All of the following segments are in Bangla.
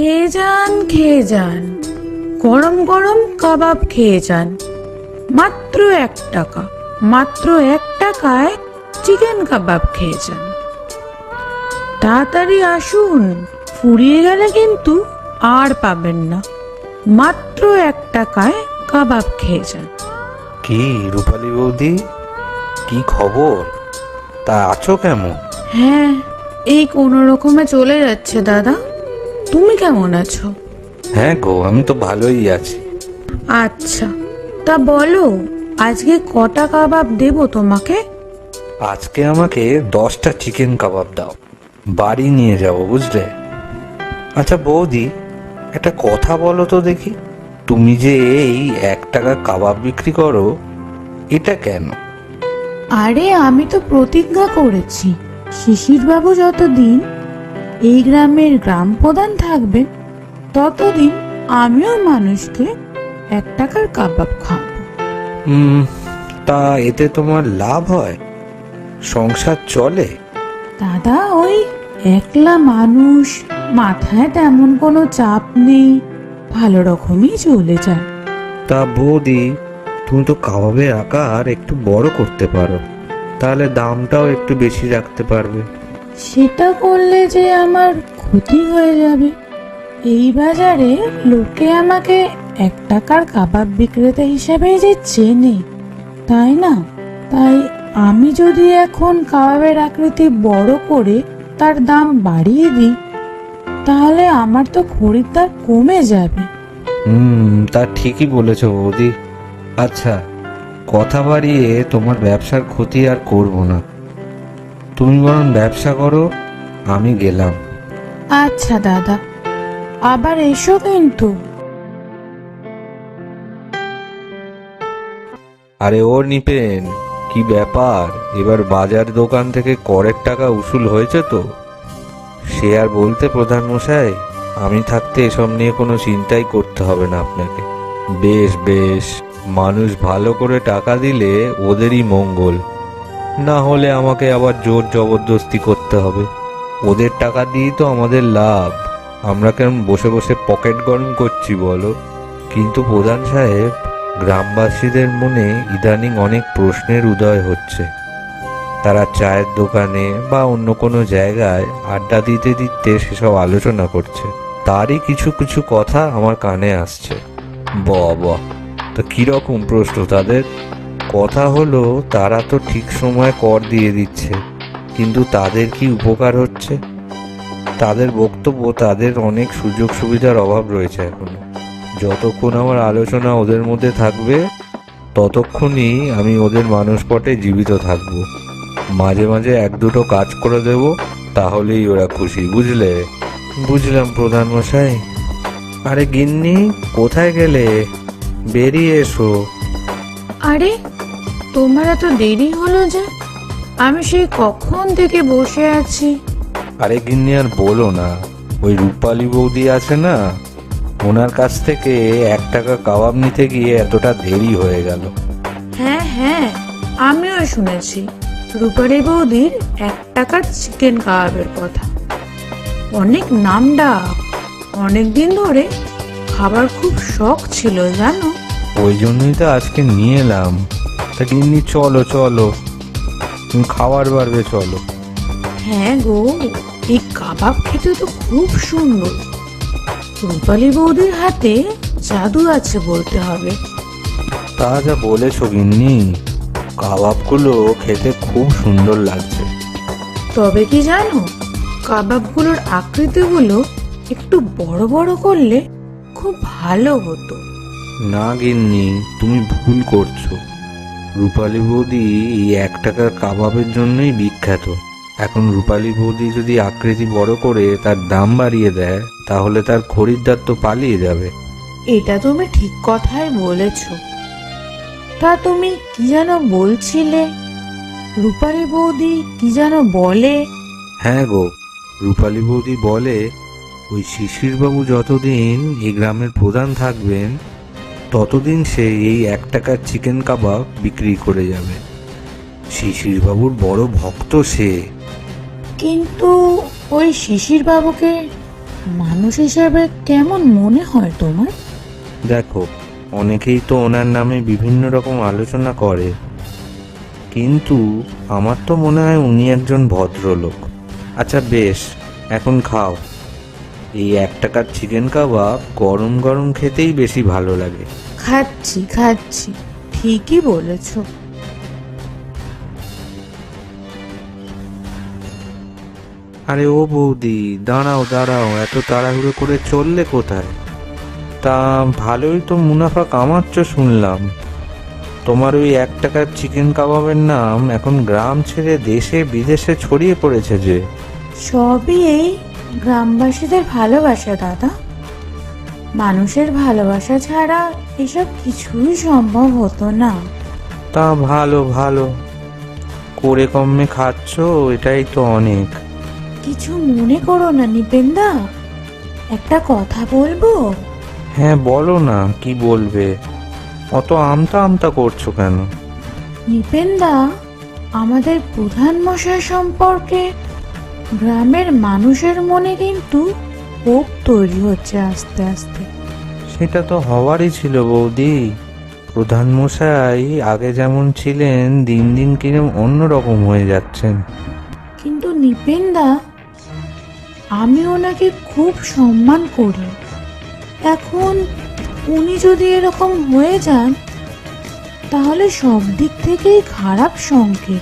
খেয়ে যান খেয়ে যান। গরম গরম কাবাব খেয়ে যান। মাত্র এক টাকা মাত্র এক টাকায় চিকেন কাবাব খেয়ে যান। তাড়াতাড়ি আসুন ফুরিয়ে গেলে কিন্তু আর পাবেন না। মাত্র এক টাকায় কাবাব খেয়ে যান। কি রূপালী বৌদি? কি খবর? তা আছো কেমন? হ্যাঁ এই কোনো রকমে চলে যাচ্ছে দাদা। তুমি কেমন আছো? হ্যাঁ গো আমি তো ভালোই আছি। আচ্ছা তা বলো আজকে কটা কাবাব দেবো তোমাকে? আজকে আমাকে দশটা চিকেন কাবাব দাও। বাড়ি নিয়ে যাব বুঝলে? আচ্ছা বৌদি একটা কথা বলো তো দেখি। তুমি যে এই এক টাকা কাবাব বিক্রি করো এটা কেন? আরে আমি তো প্রতিজ্ঞা করেছি। শিশির বাবু যতদিন এই গ্রামের গ্রাম প্রধান থাকবেন ততদিন আমিও মানুষকে এক টাকার কাবাব খাব হুম তা এতে তোমার লাভ হয়? সংসার চলে? দাদা ওই একলা মানুষ মাথায় তেমন কোনো চাপ নেই ভালো রকমই চলে যায়। তা বৌদি তুমি তো কাবাবের আকার একটু বড় করতে পারো তাহলে দামটাও একটু বেশি রাখতে পারবে। সেটা করলে যে আমার ক্ষতি হয়ে যাবে। এই বাজারে লোকে আমাকে এক টাকার কাবাব বিক্রেতা হিসেবে যে চেনে, তাই না? তাই আমি যদি এখন কাবাবের আকৃতি বড় করে তার দাম বাড়িয়ে দিই, তাহলে আমার তো খরিদ্দার কমে যাবে। হুম, তা ঠিকই বলেছ বৌদি। আচ্ছা কথা বাড়িয়ে তোমার ব্যবসার ক্ষতি আর করব না। তুমি বরং ব্যবসা করো আমি গেলাম। আচ্ছা দাদা। আবার এসো কিন্তু। আরে ও নিপেন কি ব্যাপার? এবার বাজার দোকান থেকে করের টাকা উসুল হয়েছে তো? সে আর বলতে প্রধান মশাই আমি থাকতে এসব নিয়ে কোনো চিন্তাই করতে হবে না আপনাকে। বেশ বেশ মানুষ ভালো করে টাকা দিলে ওদেরই মঙ্গল। না হলে আমাকে আবার জোর জবরদস্তি করতে হবে। ওদের টাকা দিয়েই তো আমাদের লাভ। আমরা কেমন বসে বসে পকেট গরম করছি বলো? কিন্তু প্রধান সাহেব, গ্রামবাসীদের মনে ইদানিং অনেক প্রশ্নের উদয় হচ্ছে। তারা চায়ের দোকানে বা অন্য কোনো জায়গায় আড্ডা দিতে দিতে সেসব আলোচনা করছে। তারই কিছু কিছু কথা আমার কানে আসছে। বাবা তা কীরকম প্রশ্ন তাদের? কথা হলো, তারা তো ঠিক সময় কর দিয়ে দিচ্ছে, কিন্তু তাদের কি উপকার হচ্ছে? তাদের বক্তব্য, তাদের অনেক সুযোগ সুবিধার অভাব রয়েছে এখনও। যতক্ষণ আমার আলোচনা ওদের মধ্যে থাকবে, ততক্ষণই আমি ওদের মানসপটে জীবিত থাকব। মাঝে মাঝে এক দুটো কাজ করে দেব, তাহলেই ওরা খুশি, বুঝলে? বুঝলাম প্রধান মশাই আরে গিন্নি, কোথায় গেলে? বেরিয়ে এসো। আরে তোমার এত দেরি হলো যে? আমি সেই কখন থেকে বসে আছি? আরে গিন্নি আর বলো না। ওই রূপালী বৌদি আছে না ওনার কাছ থেকে এক টাকা কাবাব নিতে গিয়ে এতটা দেরি হয়ে গেল। হ্যাঁ হ্যাঁ আমিও শুনেছি। রূপালী বৌদির এক টাকার চিকেন কাবাবের কথা। অনেক নাম ডাক। অনেক দিন ধরে খাবার খুব শখ ছিল জানো? ওই জন্যই তো আজকে নিয়ে এলাম। তা গিন্নি চলো চলো। তুমি খাবার বাড়বে চলো। হ্যাঁ গো এই কাবাব খেতে তো খুব সুন্দর। রূপালী বৌদির হাতে জাদু আছে বলতে হবে। তা যা বলেছ গিন্নি। কাবাবগুলো খেতে খুব সুন্দর লাগছে। তবে কি জানো কাবাবগুলোর আকৃতিগুলো একটু বড় বড় করলে খুব ভালো হতো। না গিন্নি তুমি ভুল করছ। রূপালী বৌদি এই এক টাকার কাবাবের জন্যই বিখ্যাত। এখন রূপালী বৌদি যদি আকৃতি বড় করে তার দাম বাড়িয়ে দেয় তাহলে তার খরিদ্দার তো পালিয়ে যাবে। এটা তুমি ঠিক কথাই বলেছ। তা তুমি কি যেন বলছিলে? রূপালী বৌদি কি যেন বলে? হ্যাঁ গো রূপালী বৌদি বলে ওই শিশিরবাবু যতদিন এই গ্রামের প্রধান থাকবেন ততদিন সে এই এক টাকার চিকেন কাবাব বিক্রি করে যাবে। শিশিরবাবুর বড় ভক্ত সে। কিন্তু ওই শিশির বাবুকে মানুষ হিসেবে কেমন মনে হয় তোমার? দেখো অনেকেই তো ওনার নামে বিভিন্ন রকম আলোচনা করে। কিন্তু আমার তো মনে হয় উনি একজন ভদ্রলোক। আচ্ছা বেশ এখন খাও। এই এক টাকার চিকেন কাবাব গরম গরম খেতেই বেশি ভালো লাগে। খাচ্ছি খাচ্ছি। ঠিকই বলেছ। আরে ও বৌদি দাঁড়াও দাঁড়াও এত তাড়াহুড়ো করে চললে কোথায়? তা ভালোই তো মুনাফা কামাচ্ছ শুনলাম। তোমার ওই এক টাকার চিকেন কাবাবের নাম এখন গ্রাম ছেড়ে দেশে বিদেশে ছড়িয়ে পড়েছে যে। সবই এই গ্রামবাসীদের ভালোবাসা দাদা। মানুষের ভালোবাসা ছাড়া এসব কিছুই সম্ভব হতো না। তা ভালো ভালো। করে কমে খাচ্ছ এটাই তো অনেক। কিছু মনে করো না নিপেন্দা। একটা কথা বলব? হ্যাঁ বলো না কি বলবে? অত আমতা আমতা করছ কেন? নিপেন্দা আমাদের প্রধান মশাই সম্পর্কে গ্রামের মানুষের মনে কিন্তু ক্ষোভ তৈরি হচ্ছে আস্তে আস্তে। সেটা তো হওয়ারই ছিল বৌদি। প্রধান মশাই আগে যেমন ছিলেন দিন দিন কিরম অন্যরকম হয়ে যাচ্ছেন। কিন্তু নিপেন্দা আমি ওনাকে খুব সম্মান করি। এখন উনি যদি এরকম হয়ে যান তাহলে সব দিক থেকেই খারাপ সংকেত।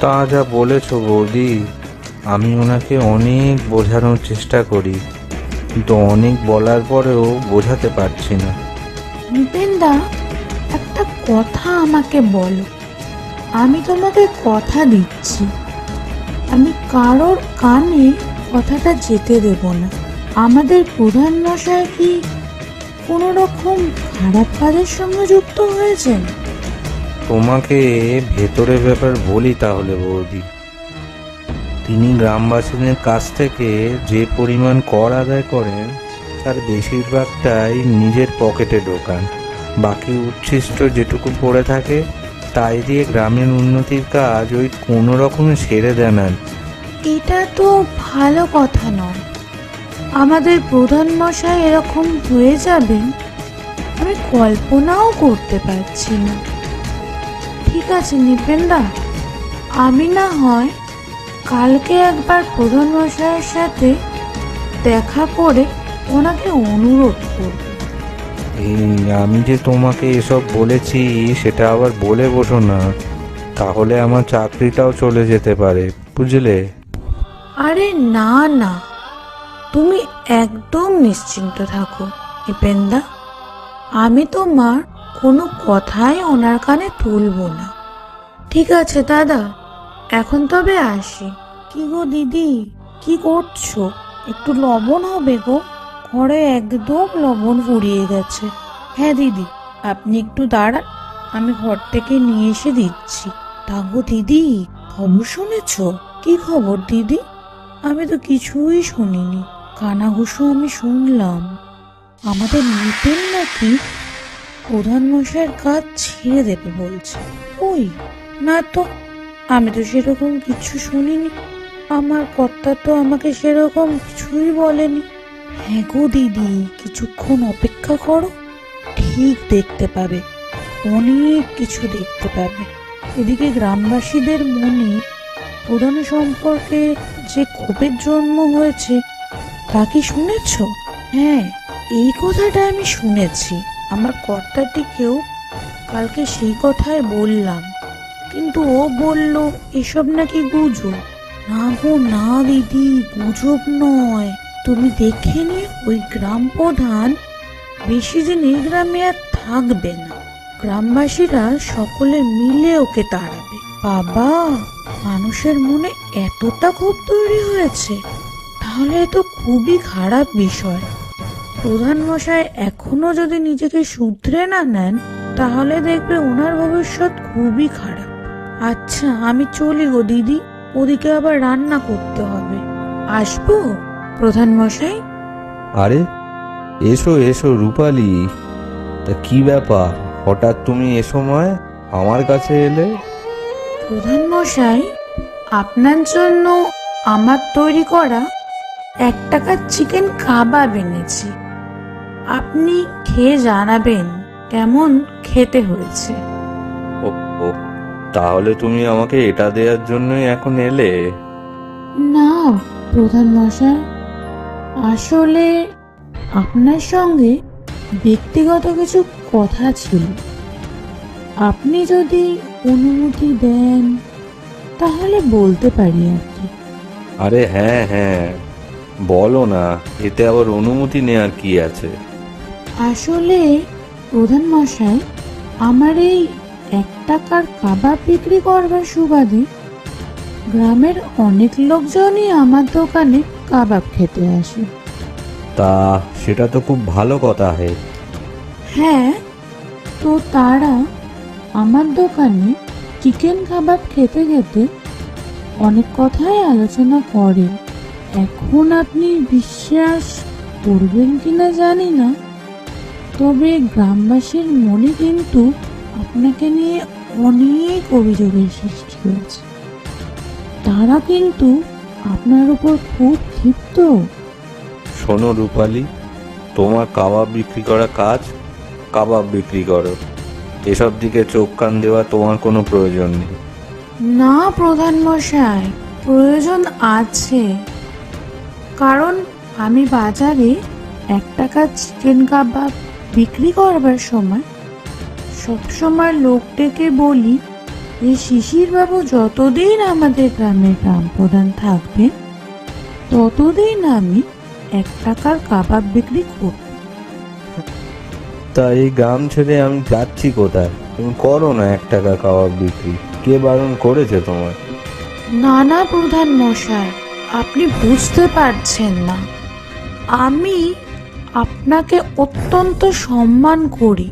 তা যা বলেছ বৌদি আমি ওনাকে অনেক বোঝানোর চেষ্টা করি কিন্তু অনেক বলার পরেও বোঝাতে পারছি না। নিপেন্দা একটা কথা আমাকে বলো। আমি তোমাকে কথা দিচ্ছি। আমি কারোর কানে কথাটা যেতে দেব না। আমাদের প্রধান মশাই কি কোনো রকম খারাপ কাজের সঙ্গে যুক্ত হয়েছেন? তোমাকে ভেতরের ব্যাপার বলি তাহলে বৌদি। তিনি গ্রামবাসীদের কাছ থেকে যে পরিমাণ কর আদায় করেন, তার বেশিরভাগটাই নিজের পকেটে ঢোকান। বাকি উচ্ছিষ্ট যেটুকু পড়ে থাকে, তাই দিয়ে গ্রামের উন্নতির কাজ ওই কোনো রকমে সেরে দেন। এটা তো ভালো কথা নয়। আমাদের প্রধান মশাই এরকম হয়ে যাবেন, আমি কল্পনাও করতে পারছি না। ঠিক আছে, নিপেন্দা, আমি না হয় কালকে একবার প্রধান মশাইয়ের সাথে দেখা করে ওনাকে অনুরোধ করব। এই আমি যে তোমাকে এসব বলেছি সেটা আবার বলে বসো না। তাহলে আমার চাকরিটাও চলে যেতে পারে বুঝলে? আরে না না। তুমি একদম নিশ্চিন্ত থাকো নিপেন্দা। আমি তোমার কোনো কথাই ওনার কানে তুলবো না। ঠিক আছে দাদা। এখন তবে আসি। কি গো দিদি? কি করছ? একটু লবণ হবে গো। ঘরে একদম লবণ ফুরিয়ে গেছে। হ্যাঁ দিদি, আপনি একটু দাঁড়ান। আমি ঘর থেকে নিয়ে এসে দিচ্ছি। তা গো দিদি, খবর শুনেছ? কি খবর দিদি? আমি তো কিছুই শুনিনি। কানাঘুষো আমি শুনলাম। আমাদের নিতেন নাকি? প্রধান মশাইয়ের কাজ ছেড়ে দেবে বলছে। ওই, না তো। আমি তো সেরকম কিছু শুনিনি। আমার কর্তা তো আমাকে সেরকম কিছুই বলেনি। হ্যাঁ গো দিদি, কিছুক্ষণ অপেক্ষা করো, ঠিক দেখতে পাবে, অনেক কিছু দেখতে পাবে। এদিকে গ্রামবাসীদের মনে প্রধান সম্পর্কে যে ক্ষোভের জন্ম হয়েছে, তা কি শুনেছ? হ্যাঁ এই কথাটা আমি শুনেছি। আমার কর্তাটিকেও কালকে সেই কথাই বললাম। কিন্তু ও বলল, এসব নাকি গুজব? না গো, না দিদি, গুজব নয়। তুমি দেখে নিয়ে ওই গ্রাম প্রধান বেশি দিন এই গ্রামে আর থাকবে না। গ্রামবাসীরা সকলে মিলে ওকে তাড়াবে। বাবা, মানুষের মনে এতটা ক্ষোভ তৈরি হয়েছে, তাহলে তো খুবই খারাপ বিষয়। প্রধান মশাই এখনও যদি নিজেকে শুধরে না নেন, তাহলে দেখবে ওনার ভবিষ্যৎ খুবই খারাপ। আচ্ছা আমি চলি গো দিদি। ওদিকে আবার রান্না করতে হবে। আসব প্রধান মশাই আরে এসো এসো রূপালি। তা কি ব্যাপার? হঠাৎ তুমি এ সময় আমার কাছে এলে? প্রধান মশাই আপনার জন্য আমার তৈরি করা এক টাকার চিকেন কাবাব এনেছি। আপনি খেয়ে জানাবেন কেমন খেতে হয়েছে। তাহলে তুমি আমাকে এটা দেওয়ার জন্যই এখন এলে? না প্রধান মশাই। আসলে আপনার সঙ্গে ব্যক্তিগত কিছু কথা ছিল। আপনি যদি অনুমতি দেন তাহলে বলতে পারি আর কি। আরে হ্যাঁ হ্যাঁ। বলো না এতে আবার অনুমতি নেওয়ার কি আছে? আসলে প্রধান মশাই আমার এই এক টাকার কাবাব বিক্রি করবার সুবাদে? গ্রামের অনেক লোকজনই আমার দোকানে কাবাব খেতে আসে। তা সেটা তো খুব ভালো কথা হে। হ্যাঁ তো তারা আমার দোকানে চিকেন কাবাব খেতে খেতে অনেক কথাই আলোচনা করে। এখন আপনি বিশ্বাস করবেন কিনা জানি না তবে গ্রামবাসীর মনে কিন্তু আপনাকে নিয়ে অনেক অভিযোগের সৃষ্টি হয়েছে। তারা কিন্তু আপনার উপর খুব ক্ষিপ্ত। শোনো রূপালি তোমার কাবাব বিক্রি করা কাজ কাবাব বিক্রি করো। এসব দিকে চোখ কান দেওয়া তোমার কোনো প্রয়োজন নেই। না প্রধান মশাই প্রয়োজন আছে। কারণ আমি বাজারে এক টাকা চিকেন কাবাব বিক্রি করবার সময় সবসময় লোক ডেকে বলি যে শিশির বাবু যতদিন আমাদের গ্রামের গ্রাম প্রধান থাকবেন ততদিন আমি এক টাকার কাবাব বিক্রি করব। তা এই গ্রাম ছেড়ে আমি যাচ্ছি কোথায়? তুমি করো না এক টাকা কাবাব বিক্রি। কে বারণ করেছে তোমার না না প্রধান মশাই আপনি বুঝতে পারছেন না। আমি আপনাকে অত্যন্ত সম্মান করি।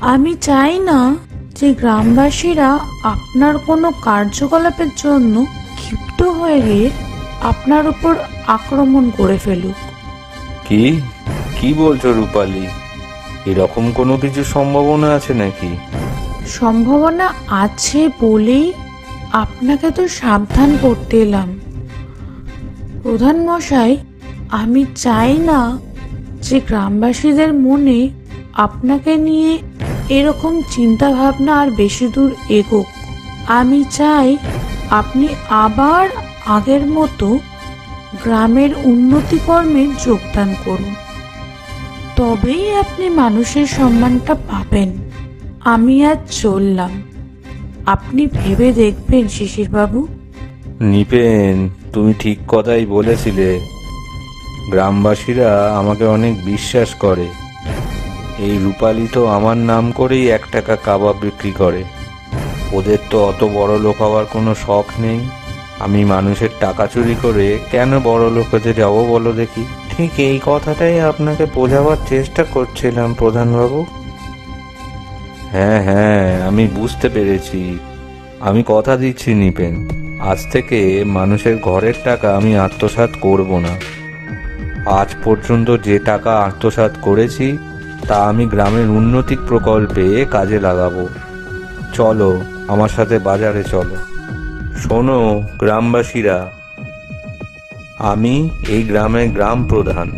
আমি চাই না যে গ্রামবাসীরা আপনার কোনো কার্যকলাপের জন্য ক্ষিপ্ত হয়ে গিয়ে আপনার উপর আক্রমণ করে ফেলুক। কি? কি বলছো রূপালি? এরকম কোনো কিছু সম্ভাবনা আছে নাকি? সম্ভাবনা আছে বলেই আপনাকে তো সাবধান করতে এলাম। প্রধান মশাই আমি চাই না যে গ্রামবাসীদের মনে আপনাকে নিয়ে এরকম চিন্তা ভাবনা আর বেশি দূর এগোক। আমি চাই আপনি আবার আগের মতো গ্রামের উন্নতিকর্মে যোগদান করুন। তবেই আপনি মানুষের সম্মানটা পাবেন। আমি আজ চললাম। আপনি ভেবে দেখবেন শিশিরবাবু। নিপেন, তুমি ঠিক কথাই বলেছিলে। গ্রামবাসীরা আমাকে অনেক বিশ্বাস করে। এই রূপালি তো আমার নাম করেই এক টাকা কাবাব বিক্রি করে। ওদের তো অত বড় লোক হওয়ার কোনো শখ নেই। আমি মানুষের টাকা চুরি করে কেন বড় লোক হতে যাব বলো দেখি। ঠিক এই কথাটাই আপনাকে বোঝাবার চেষ্টা করছিলাম, প্রধানবাবু। হ্যাঁ হ্যাঁ আমি বুঝতে পেরেছি। আমি কথা দিচ্ছি, নিপেন। আজ থেকে মানুষের ঘরের টাকা আমি আত্মসাৎ করব না। আজ পর্যন্ত যে টাকা আত্মসাৎ করেছি তা আমি গ্রামের উন্নতি প্রকল্পে কাজে লাগাবো। চলো, আমার সাথে বাজারে চলো। শোনো, গ্রামবাসীরা। আমি এই গ্রামের গ্রাম প্রধান।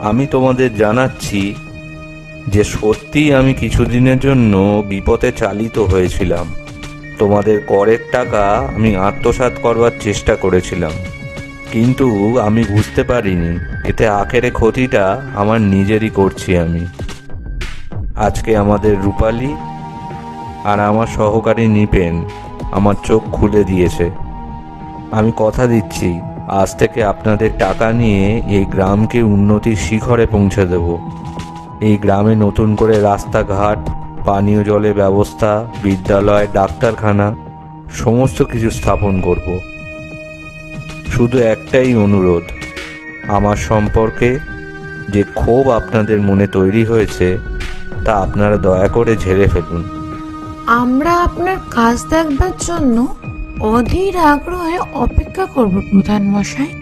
আমি তোমাদের জানাচ্ছি যে সত্যিই আমি কিছুদিনের জন্য বিপদে চালিত হয়েছিলাম। তোমাদের করের টাকা আমি আত্মসাৎ করবার চেষ্টা করেছিলাম। কিন্তু আমি বুঝতে পারিনি। এতে আখেরে ক্ষতিটা আমার নিজেরই করছি আমি। আজকে আমাদের রূপালী আর আমার সহকারী নিপেন আমার চোখ খুলে দিয়েছে। আমি কথা দিচ্ছি, আজ থেকে আপনাদের টাকা নিয়ে এই গ্রামকে উন্নতির শিখরে পৌঁছে দেব। এই গ্রামে নতুন করে রাস্তাঘাট, পানীয় জলের ব্যবস্থা, বিদ্যালয়, ডাক্তারখানা, সমস্ত কিছু স্থাপন করব। শুধু একটাই অনুরোধ। আমার সম্পর্কে যে ক্ষোভ আপনাদের মনে তৈরি হয়েছে তা আপনারা দয়া করে ঝেড়ে ফেলুন। আমরা আপনার কাজ দেখবার জন্য অধীর আগ্রহে অপেক্ষা করব প্রধান মশাই।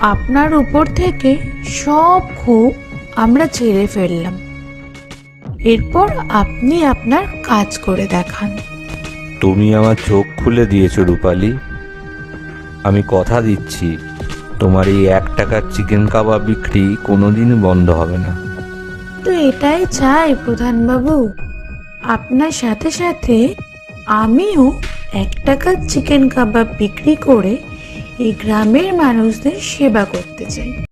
আপনার উপর থেকে সব ক্ষোভ আমরা ছেড়ে ফেললাম। এরপর আপনি আপনার কাজ করে দেখান। তুমি আমার চোখ খুলে দিয়েছ রূপালি। আমি কথা দিচ্ছি। তোমার এই এক টাকার চিকেন কাবাব বিক্রি কোনোদিন বন্ধ হবে না। তো এটাই চাই প্রধানবাবু। আপনার সাথে সাথে আমিও এক টাকার চিকেন কাবাব বিক্রি করে এই গ্রামের মানুষদের সেবা করতে চাই।